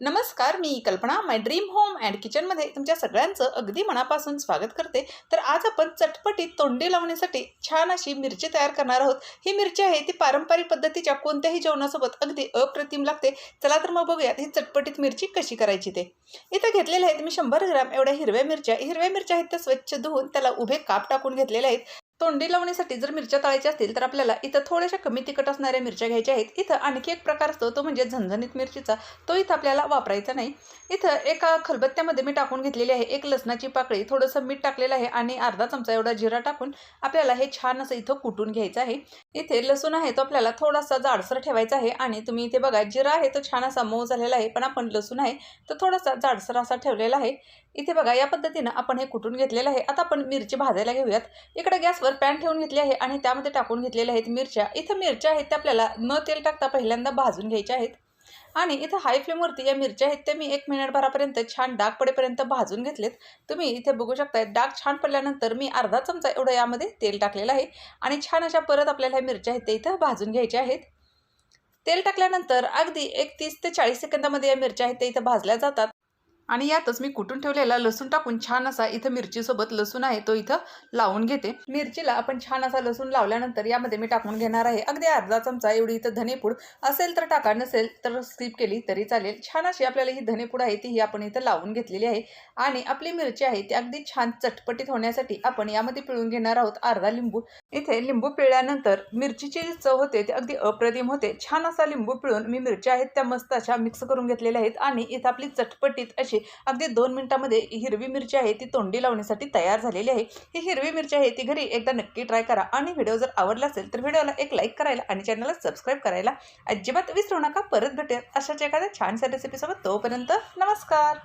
नमस्कार मी कल्पना माय dream home and किचनमध्ये तुमच्या सगळ्यांचं अगदी मनापासून स्वागत करते. तर आज आपण चटपटीत तोंडी लावण्यासाठी छान अशी मिरची तयार करणार आहोत. ही मिरची आहे ती पारंपरिक पद्धतीच्या कोणत्याही जेवणासोबत अगदी अप्रतिम लागते. चला तर मग बघूयात ही चटपटीत मिरची कशी करायची ते. इथं घेतलेल्या आहेत मी शंभर ग्राम एवढ्या हिरव्या मिरच्या. हिरव्या मिरच्या आहेत त्या स्वच्छ धुवून त्याला उभे काप टाकून घेतलेल्या आहेत. तोंडी लावण्यासाठी जर मिरच्या तळायच्या असतील तर आपल्याला इथं थोड्याशा कमी तिखट असणाऱ्या मिरच्या घ्यायच्या आहेत. इथं आणखी एक प्रकार असतो तो म्हणजे झणझणीत मिरचीचा. तो इथं आपल्याला वापरायचा नाही. इथं एका खलबत्त्यामध्ये मी टाकून घेतलेली आहे एक लसणाची पाकळी. थोडंसं मीठ टाकलेलं आहे आणि अर्धा चमचा एवढा जिरा टाकून आपल्याला हे छान असं इथं कुटून घ्यायचं आहे. इथे लसूण आहे तो आपल्याला थोडासा जाडसर ठेवायचा आहे आणि तुम्ही इथे बघा जिरा आहे तो छान असा मऊ झालेला आहे पण आपण लसूण आहे तो थोडासा जाडसर असा ठेवलेला आहे. इथे बघा या पद्धतीनं आपण हे कुटून घेतलेलं आहे आता आपण मिरची भाजायला घेऊयात. इकडे गॅसवर पॅन ठेवून घेतली आहे आणि त्यामध्ये टाकून घेतलेल्या आहेत मिरच्या. इथं मिरच्या आहेत त्या आपल्याला न तेल टाकता पहिल्यांदा भाजून घ्यायच्या आहेत. आणि इथं हाय फ्लेमवरती या मिरच्या आहेत त्या मी एक मिनिटभरापर्यंत छान डाग पडेपर्यंत भाजून घेतलेत. तुम्ही इथे बघू शकताय डाग छान पडल्यानंतर मी अर्धा चमचा एवढं यामध्ये तेल टाकलेलं आहे आणि छान अशा परत आपल्याला ह्या मिरच्या आहेत त्या इथं भाजून घ्यायच्या आहेत. तेल टाकल्यानंतर अगदी एक तीस ते चाळीस सेकंदामध्ये या मिरच्या आहेत त्या इथं भाजल्या जातात. आणि यातच मी कुटून ठेवलेला लसूण टाकून छान असा इथं मिरचीसोबत लसूण आहे तो इथं लावून घेते. मिरचीला आपण छान असा लसूण लावल्यानंतर यामध्ये मी टाकून घेणार आहे. अगदी अर्धा चमचा एवढी इथं धनेपूड असेल तर टाका नसेल तर स्किप केली तरी चालेल. छान अशी आपल्याला ही धनेपूड आहे ती ही आपण इथं लावून घेतलेली आहे. आणि आपली मिरची आहे ती अगदी छान चटपटीत होण्यासाठी आपण यामध्ये पिळून घेणार आहोत अर्धा लिंबू. इथे लिंबू पिळल्यानंतर मिरचीची जी चव होते ती अगदी अप्रतिम होते. छान असा लिंबू पिळून मी मिरच्या आहेत त्या मस्त अशा मिक्स करून घेतलेल्या आहेत. आणि इथं आपली चटपटीत अशी अगदी दोन मिनिटामध्ये हिरवी मिरची आहे ती तोंडी लावण्यासाठी तयार झालेली आहे. ही हिरवी मिरची आहे ती घरी एकदा नक्की ट्राय करा. आणि व्हिडिओ जर आवडला असेल तर व्हिडिओला एक लाईक करायला आणि चॅनलला सबस्क्राईब करायला अजिबात विसरू नका. परत भेटेल अशाच एखाद्या छानशा रेसिपीसोबत तोपर्यंत नमस्कार.